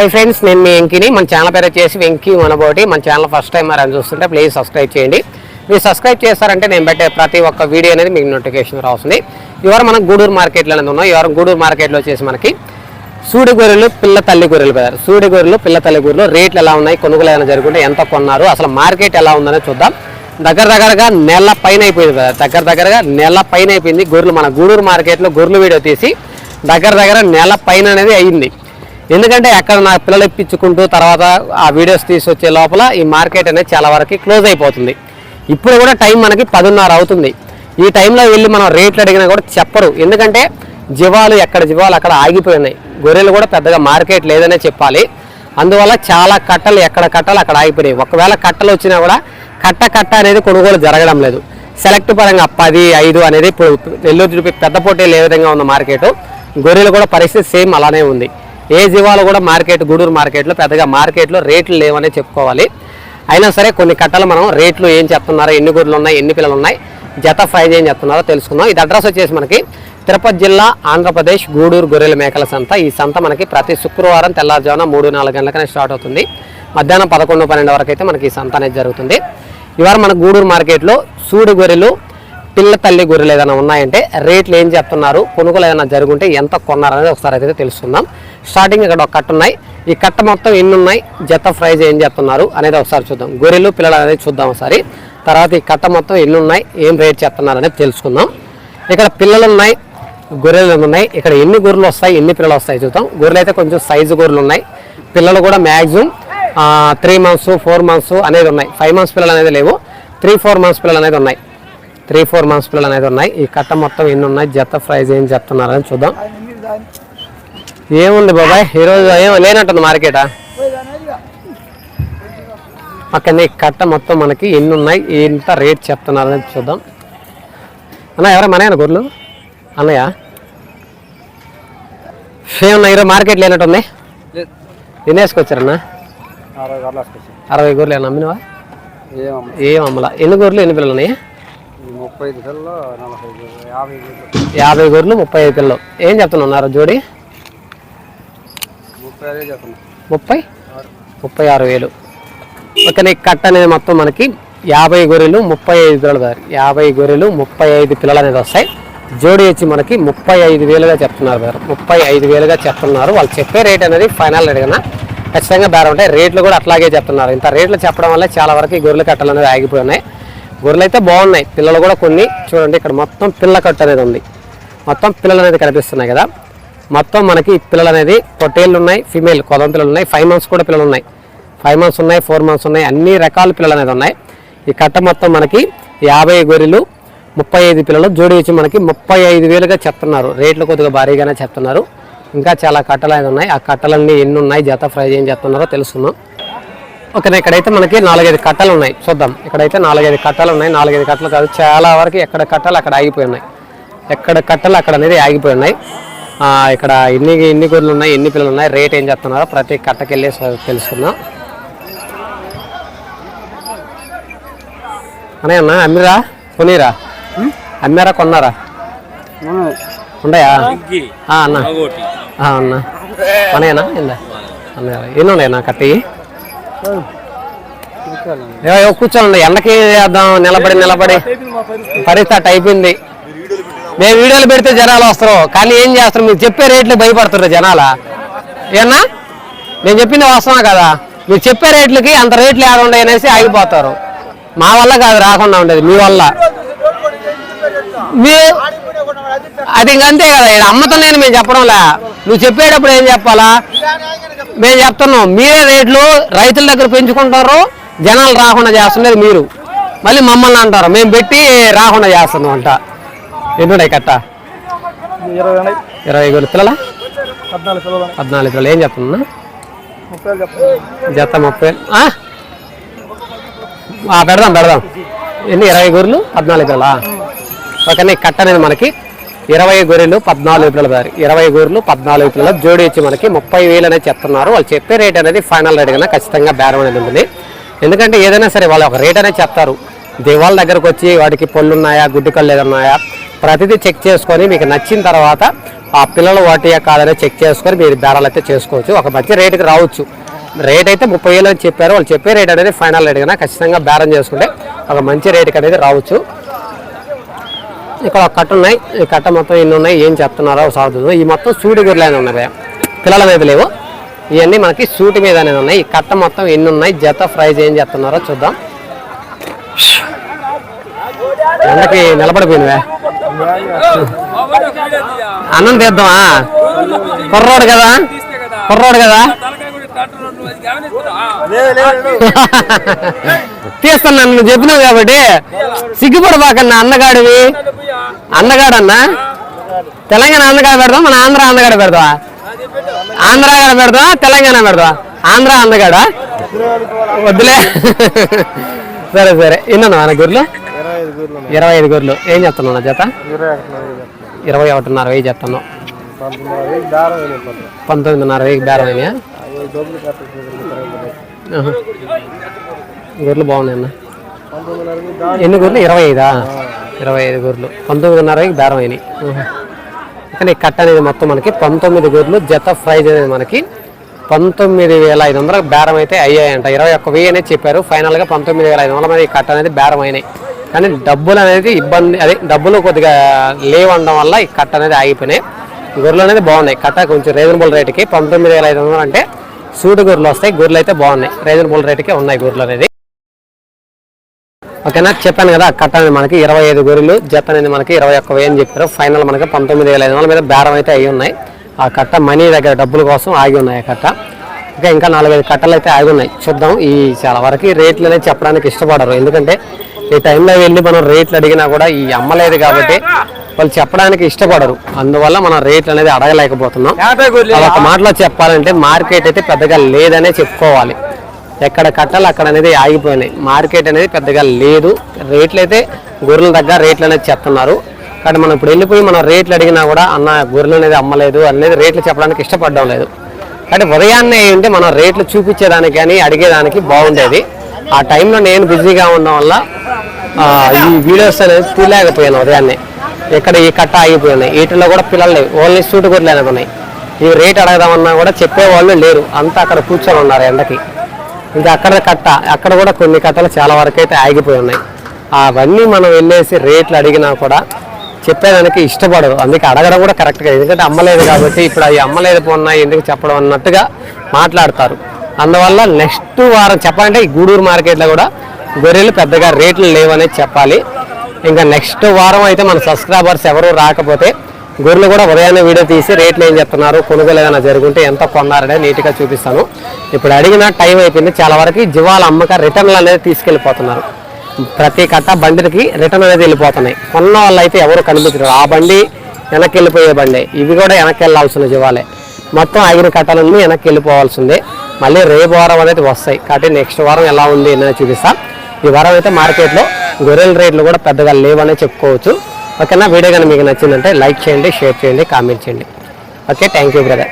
Hi friends నేను మీ వెంకిని. మన channel పేరు వచ్చేసి వెంకీ మనబోటి మన ఛానల్ ఫస్ట్ టైం మరి అని చూస్తుంటే ప్లీజ్ సబ్స్క్రైబ్ చేయండి. మీరు సబ్స్క్రైబ్ చేస్తారంటే నేను పెట్టే ప్రతి ఒక్క వీడియో అనేది మీకు నోటిఫికేషన్ రాస్తుంది. ఇవాళ మనం గూడూరు మార్కెట్లో అనేది ఉన్నాం. ఇవాళ గూడూరు మార్కెట్లో వచ్చేసి మనకి సూడి గొర్రెలు పిల్ల తల్లి గొర్రెలు పెద్దారు సూడి గొర్రెలు పిల్ల తల్లి గొర్రెలు రేట్లు ఎలా ఉన్నాయి కొనుగోలు ఏమైనా జరుగుతుంటే ఎంత కొన్నారు అసలు మార్కెట్ ఎలా ఉందనే చూద్దాం. దగ్గర దగ్గరగా నెల పైన అయిపోయింది కదా. దగ్గర దగ్గరగా నెల పైన అయిపోయింది. గొర్రెలు మన గూడూరు మార్కెట్లో గొర్రెలు వీడియో తీసి దగ్గర దగ్గర నెల పైన అనేది అయింది. ఎందుకంటే అక్కడ నా పిల్లలు ఇప్పించుకుంటూ తర్వాత ఆ వీడియోస్ తీసుకొచ్చే లోపల ఈ మార్కెట్ అనేది చాలా వరకు క్లోజ్ అయిపోతుంది. ఇప్పుడు కూడా టైం మనకి పదున్నర అవుతుంది. ఈ టైంలో వెళ్ళి మనం రేట్లు అడిగినా కూడా చెప్పరు. ఎందుకంటే జీవాలు ఎక్కడ జీవాలు అక్కడ ఆగిపోయినాయి. గొర్రెలు కూడా పెద్దగా మార్కెట్ లేదనే చెప్పాలి. అందువల్ల చాలా కట్టలు ఎక్కడ కట్టలు అక్కడ ఆగిపోయినాయి. ఒకవేళ కట్టలు వచ్చినా కూడా కట్ట కట్ట అనేది కొనుగోలు జరగడం లేదు. సెలెక్ట్ పరంగా పది ఐదు అనేది ఇప్పుడు నెల్లూరు తిరుపతి పెద్ద పోటీలు ఏ విధంగా ఉన్న మార్కెట్. గొర్రెలు కూడా పరిస్థితి సేమ్ అలానే ఉంది. ఏ జీవాలు కూడా మార్కెట్ గూడూరు మార్కెట్లో పెద్దగా మార్కెట్లో రేట్లు లేవనే చెప్పుకోవాలి. అయినా సరే కొన్ని కట్టలు మనం రేట్లు ఏం చెప్తున్నారో ఎన్ని గొర్రెలు ఉన్నాయి ఎన్ని పిల్లలు ఉన్నాయి జత ప్రైజ్ ఏం చెప్తున్నారో తెలుసుకుందాం. ఇది అడ్రస్ వచ్చేసి మనకి తిరుపతి జిల్లా ఆంధ్రప్రదేశ్ గూడూరు గొర్రెల మేకల సంత. ఈ సంత మనకి ప్రతి శుక్రవారం తెల్లారుజామున మూడు నాలుగు గంటలకనే స్టార్ట్ అవుతుంది. మధ్యాహ్నం పదకొండు పన్నెండు వరకు అయితే మనకి ఈ సంత అనేది జరుగుతుంది. ఇవాళ మన గూడూరు మార్కెట్లో సూడు గొర్రెలు పిల్ల తల్లి గొర్రెలు ఏదైనా ఉన్నాయంటే రేట్లు ఏం చెప్తున్నారు కొనుగోలు ఏదైనా జరుగుంటే ఎంత కొన్నారనేది ఒకసారి అయితే తెలుసుకుందాం. స్టార్టింగ్ ఇక్కడ ఒక కట్ట ఉన్నాయి. ఈ కట్ట మొత్తం ఎన్ని ఉన్నాయి జత ప్రైజ్ ఏం చెప్తున్నారు అనేది ఒకసారి చూద్దాం. గొర్రెలు పిల్లలు అనేది చూద్దాం ఒకసారి. తర్వాత ఈ కట్ట మొత్తం ఎన్ని ఉన్నాయి ఏం రేట్ చేస్తున్నారు అనేది తెలుసుకుందాం. ఇక్కడ పిల్లలు ఉన్నాయి గొర్రెలు ఉన్నాయి. ఇక్కడ ఎన్ని గొర్రెలు వస్తాయి ఎన్ని పిల్లలు వస్తాయి చూద్దాం. గొర్రెలు అయితే కొంచెం సైజు గొర్రెలు ఉన్నాయి. పిల్లలు కూడా maximum three months four months అనేది ఉన్నాయి. ఫైవ్ మంత్స్ పిల్లలు అనేది లేవు. త్రీ ఫోర్ మంత్స్ పిల్లలు అనేది ఉన్నాయి. త్రీ ఫోర్ మంత్స్ పిల్లలు అనేది ఉన్నాయి. ఈ కట్ట మొత్తం ఎన్ని ఉన్నాయి జత ప్రైజ్ ఏం చెప్తున్నారని చూద్దాం. ఏముంది బాబాయ్? ఈరోజు ఏం లేనట్టుంది మార్కెటా? పక్కన కట్ట మొత్తం మనకి ఎన్ని ఉన్నాయి? ఎంత రేట్ చెప్తున్నారని చూద్దాం. అన్న ఎవరా మనయ్య గొర్రెలు? అన్నయ్య? ఏమన్నా ఈరోజు మార్కెట్ లేనట్టుంది? ఎన్ని వేసుకొచ్చారన్నా? అరవై గొర్రెలు ఏమన్నా అమ్మినవా? ఏం అమ్మలా. ఎన్ని గొర్రెలు ఎన్ని పిల్లలు ఉన్నాయి? యాభై గొర్రెలు. ముప్పై ఐదు పిల్లలు. ఏం చెప్తున్నారు జోడి? ముప్పై? ముప్పై ఆరు వేలు. ఓకే కట్ట అనేది మొత్తం మనకి యాభై గొర్రెలు ముప్పై ఐదు పిల్లలు యాభై గొర్రెలు ముప్పై ఐదు పిల్లలు అనేది వస్తాయి. జోడి వచ్చి మనకి ముప్పై ఐదు వేలుగా చెప్తున్నారు గారు ముప్పై ఐదు వేలుగా చెప్తున్నారు. వాళ్ళు చెప్పే రేట్ అనేది ఫైనల్ రేట్ కన్నా ఖచ్చితంగా బేరం ఉంటాయి. రేట్లు కూడా అట్లాగే చెప్తున్నారు. ఇంత రేట్లు చెప్పడం వల్ల చాలా వరకు ఈ గొర్రెల కట్టలు అనేది ఆగిపోయి ఉన్నాయి గొర్రెలు అయితే బాగున్నాయి. పిల్లలు కూడా కొన్ని. చూడండి ఇక్కడ మొత్తం పిల్ల కట్ట అనేది ఉంది. మొత్తం పిల్లలు అనేది కనిపిస్తున్నాయి కదా. మొత్తం మనకి పిల్లలు అనేది పొట్టేళ్ళు ఉన్నాయి ఫీమేల్ కొదంతులు పిల్లలు ఉన్నాయి ఫైవ్ మంత్స్ కూడా పిల్లలు ఉన్నాయి ఫైవ్ మంత్స్ ఉన్నాయి ఫోర్ మంత్స్ ఉన్నాయి అన్ని రకాల పిల్లలు అనేది ఉన్నాయి. ఈ కట్ట మొత్తం మనకి యాభై గొర్రెలు ముప్పై ఐదు పిల్లలు జోడి వచ్చి మనకి ముప్పై ఐదు వేలుగా చెప్తున్నారు. రేట్లు కొద్దిగా భారీగానే చెప్తున్నారు. ఇంకా చాలా కట్టలు అనేది ఉన్నాయి. ఆ కట్టలన్నీ ఎన్ని ఉన్నాయి జత ఫ్రై ఏం చెప్తున్నారో తెలుసుకుందాం. ఓకే ఇక్కడైతే మనకి నాలుగైదు కట్టలు ఉన్నాయి. చూద్దాం. ఇక్కడైతే నాలుగైదు కట్టలు ఉన్నాయి. నాలుగైదు కట్టలు కాదు చాలా వరకు ఎక్కడ కట్టలు అక్కడ ఆగిపోయి ఉన్నాయి. ఎక్కడ కట్టలు అక్కడ అనేది ఆగిపోయి ఉన్నాయి. ఇక్కడ ఎన్ని ఎన్ని గొర్రెలు ఉన్నాయి ఎన్ని పిల్లలు ఉన్నాయి రేట్ ఏం చెప్తున్నారో ప్రతి కట్టకెళ్ళి తెలుసుకుందాం. అనే అన్న అమ్మిరా? కొనిరా? అమ్మారా కొన్నారా? ఉన్నాయా? అన్న. అన్న. కొనేనా ఇందా అన్నయ్య ఎన్ని ఉన్నాయన్నా కట్టి? కూర్చోండి ఎండకి చేద్దాం నిలబడి నిలబడి. పరిస్థితి అయిపోయింది. మేము వీడియోలు పెడితే జనాలు వస్తారు. కానీ ఏం చేస్తారు? మీరు చెప్పే రేట్లు భయపడుతున్నారు జనాల. ఏనా నేను చెప్పింది వాస్తవా కదా. మీరు చెప్పే రేట్లకి అంత రేట్లు ఏడ అనేసి ఆగిపోతారు. మా వల్ల కాదు రాకుండా ఉండేది. మీ వల్ల. మీ అది ఇంకంతే కదా. ఇక్కడ అమ్మతంలేని మేము చెప్పడంలా. నువ్వు చెప్పేటప్పుడు ఏం చెప్పాలా? మేము చెప్తున్నాం. మీరే రేట్లు రైతుల దగ్గర పెంచుకుంటారు. జనాలు రాకుండా చేస్తున్నది మీరు. మళ్ళీ మమ్మల్ని అంటారు. మేము పెట్టి రాకుండా చేస్తున్నాం అంట. ఎన్నున్నాయి కట్ట? ఇరవై ఇరవై ఐదు పిల్లల పద్నాలుగు పిల్లలు ఏం చెప్తున్నా జత ముప్పై పెడదాం పెడదాం. ఎన్ని? ఇరవై గొర్రెలు పద్నాలుగు పిల్లలా ఓకే కట్ట అనేది మనకి ఇరవై గొర్రెలు పద్నాలుగు పిల్లలు దారి. ఇరవై గొర్రెలు పద్నాలుగు పిల్లలు జోడి వచ్చి మనకి ముప్పై వేలు అనేది చెప్తున్నారు. వాళ్ళు చెప్పే రేట్ అనేది ఫైనల్ రేట్ కన్నా ఖచ్చితంగా బేరం అనేది ఉంటుంది. ఎందుకంటే ఏదైనా సరే వాళ్ళు ఒక రేట్ అనేది చెప్తారు. దేవాల దగ్గరకు వచ్చి వాటికి పళ్ళు ఉన్నాయా గుడ్డి కళ్ళు ఏదన్నాయా ప్రతిదీ చెక్ చేసుకొని మీకు నచ్చిన తర్వాత ఆ పిల్లలు వాటి కాదని చెక్ చేసుకొని మీరు బేరాలు అయితే చేసుకోవచ్చు. ఒక మంచి రేటుకి రావచ్చు. రేట్ అయితే ముప్పై వేలు అని చెప్పారు. వాళ్ళు చెప్పే రేట్ అనేది ఫైనల్ రేట్ కన్నా ఖచ్చితంగా బేరం చేసుకుంటే ఒక మంచి రేటుకి అనేది రావచ్చు. ఇక్కడ ఒక కట్ట ఉన్నాయి. ఈ కట్ట మొత్తం ఎన్ని ఉన్నాయి? ఏం చెప్తున్నారో సాగుతుంది ఈ మొత్తం సూటి గుర్రెలు ఉన్నాయి పిల్లల మీద లేవు. ఇవన్నీ మనకి సూటి మీద అనేది ఉన్నాయి. ఈ కట్ట మొత్తం ఎన్ని ఉన్నాయి? జత ప్రైజ్ ఏం చెప్తున్నారో చూద్దాం. ఎండకి నిలబడిపోయినవే. అన్నం తీద్దామా? కుర్రోడు కదా? కుర్రోడు కదా? తీస్తాను నువ్వు చెప్పినావు కాబట్టి. సిగ్గుపడబాకన్నా అన్నగాడివి. అన్నగాడన్నా? తెలంగాణ అన్నగాడ పెడదాం మన ఆంధ్ర అందగాడ పెడదాం ఆంధ్ర గాడ తెలంగాణ పెడదాం ఆంధ్ర అందగాడ వద్దులే. సరే సరే విన్నాను మన గుర్లు ఇరవై ఐదు గుర్లు ఏం చెప్తున్నావు నా జత? ఇరవై ఒకటిన్నర వెయ్యి అయిపోతుంది పంతొమ్మిదిన్నర వెయ్యి బేరం. గుర్లు బాగున్నాయి అన్న. ఎన్ని గుర్లు ఇరవై ఐదా? ఇరవై ఐదు గుర్లు పంతొమ్మిదిన్నర వెయ్యి బేరం అయినాయి. కానీ కట్ట అనేది మొత్తం మనకి పంతొమ్మిది గుర్లు జత ప్రైజ్ అనేది మనకి పంతొమ్మిది వేల ఐదు వందల బేరం అయితే అయ్యాయంట. ఇరవై ఒక్క వెయ్యి అనేది చెప్పారు. ఫైనల్గా పంతొమ్మిది వేల ఐదు వందల మంది కట్ట అనేది బేరం అయినాయి. కానీ డబ్బులు అనేది ఇబ్బంది అదే డబ్బులు కొద్దిగా లేవడం వల్ల ఈ కట్ట అనేది ఆగిపోయినాయి. గొర్రెలు అనేది బాగున్నాయి. కట్ట కొంచెం రీజనబుల్ రేటుకి పంతొమ్మిది వేల ఐదు వందలు అంటే సూటు గొర్రెలు వస్తాయి. గొర్రెలు అయితే బాగున్నాయి. రీజనబుల్ రేటుకే ఉన్నాయి గొర్రెలు అనేది. ఓకేనా? చెప్పాను కదా కట్ట అనేది మనకి ఇరవై ఐదు గొర్రెలు జత అనేది మనకి ఇరవై ఒక్క వెయ్యి అని చెప్పారు. ఫైనల్ మనకి పంతొమ్మిది వేల ఐదు వందల మీద బేరం అయితే అయి ఉన్నాయి. ఆ కట్ట మనీ దగ్గర డబ్బుల కోసం ఆగి ఉన్నాయి ఆ కట్ట. ఇంకా ఇంకా నాలుగైదు కట్టలు అయితే ఆగి ఉన్నాయి. చూద్దాం ఈ చాలా వరకు రేట్లు అనేది చెప్పడానికి ఇష్టపడరు. ఎందుకంటే ఈ టైంలో వెళ్ళి మనం రేట్లు అడిగినా కూడా ఈ అమ్మలేదు కాబట్టి వాళ్ళు చెప్పడానికి ఇష్టపడరు. అందువల్ల మనం రేట్లు అనేది అడగలేకపోతున్నాం. ఒక మాటలో చెప్పాలంటే మార్కెట్ అయితే పెద్దగా లేదనే చెప్పుకోవాలి. ఎక్కడ కట్టాలి అక్కడ అనేది ఆగిపోయినాయి. మార్కెట్ అనేది పెద్దగా లేదు. రేట్లు అయితే గొర్రెల దగ్గర రేట్లు అనేది చెప్తున్నారు. కానీ మనం ఇప్పుడు వెళ్ళిపోయి మనం రేట్లు అడిగినా కూడా అన్న గొర్రెలు అనేది అమ్మలేదు అనేది రేట్లు చెప్పడానికి ఇష్టపడడం లేదు. కానీ ఉదయాన్నే ఏంటి మనం రేట్లు చూపించేదానికి కానీ అడిగేదానికి బాగుండేది. ఆ టైంలో నేను బిజీగా ఉండడం వల్ల ఈ వీడియోస్ అనేది తీయలేకపోయాను ఉదయాన్నే. ఇక్కడ ఈ కట్ట ఆగిపోయినాయి. వీటిలో కూడా పిల్లలు లేవు. ఓన్లీ సూటు గొర్రెలు ఉన్నాయి. ఈ రేట్ అడగదామన్నా కూడా చెప్పేవాళ్ళు లేరు. అంతా అక్కడ కూర్చొని ఉన్నారు ఎండకి. ఇంకా అక్కడ కట్ట అక్కడ కూడా కొన్ని కట్టలు చాలా వరకు అయితే ఆగిపోయి ఉన్నాయి. అవన్నీ మనం వెళ్ళేసి రేట్లు అడిగినా కూడా చెప్పేదానికి ఇష్టపడరు. అందుకే అడగడం కూడా కరెక్ట్గా ఎందుకంటే అమ్మలేదు కాబట్టి ఇప్పుడు అవి అమ్మలేదు పోన్నా ఎందుకు చెప్పడం అన్నట్టుగా మాట్లాడతారు. అందువల్ల నెక్స్ట్ వారం చెప్పాలంటే ఈ గూడూరు మార్కెట్లో కూడా గొర్రెలు పెద్దగా రేట్లు లేవనేది చెప్పాలి. ఇంకా నెక్స్ట్ వారం అయితే మన సబ్స్క్రైబర్స్ ఎవరు రాకపోతే గొర్రెలు కూడా ఉదయాన్నే వీడియో తీసి రేట్లు ఏం చెప్తున్నారు కొనుగోలు ఏదైనా జరుగుంటే ఎంత కొన్నారనే నీట్గా చూపిస్తాను. ఇప్పుడు అడిగిన టైం అయిపోయింది. చాలా వరకు జీవాల అమ్మక రిటర్న్లు అనేది తీసుకెళ్ళిపోతున్నారు. ప్రతి కట్ట బండికి రిటర్న్ అనేది వెళ్ళిపోతున్నాయి. కొన్న వాళ్ళు అయితే ఎవరు కనిపించరు. ఆ బండి వెనక్కి వెళ్ళిపోయే బండి. ఇవి కూడా వెనక్కి వెళ్ళాల్సిన జీవాలే. మొత్తం ఐదు కట్టాలన్నీ వెనక్కి వెళ్ళిపోవాల్సిందే మళ్ళీ రేపు వారం అనేది వస్తాయి. కాబట్టి నెక్స్ట్ వారం ఎలా ఉంది అనేది చూపిస్తా. ఈ వారం అయితే మార్కెట్లో గొర్రెల రేట్లు కూడా పెద్దగా లేవనే చెప్పుకోవచ్చు. ఓకేనా? వీడియో కానీ మీకు నచ్చిందంటే లైక్ చేయండి షేర్ చేయండి కామెంట్ చేయండి. Okay thank you brother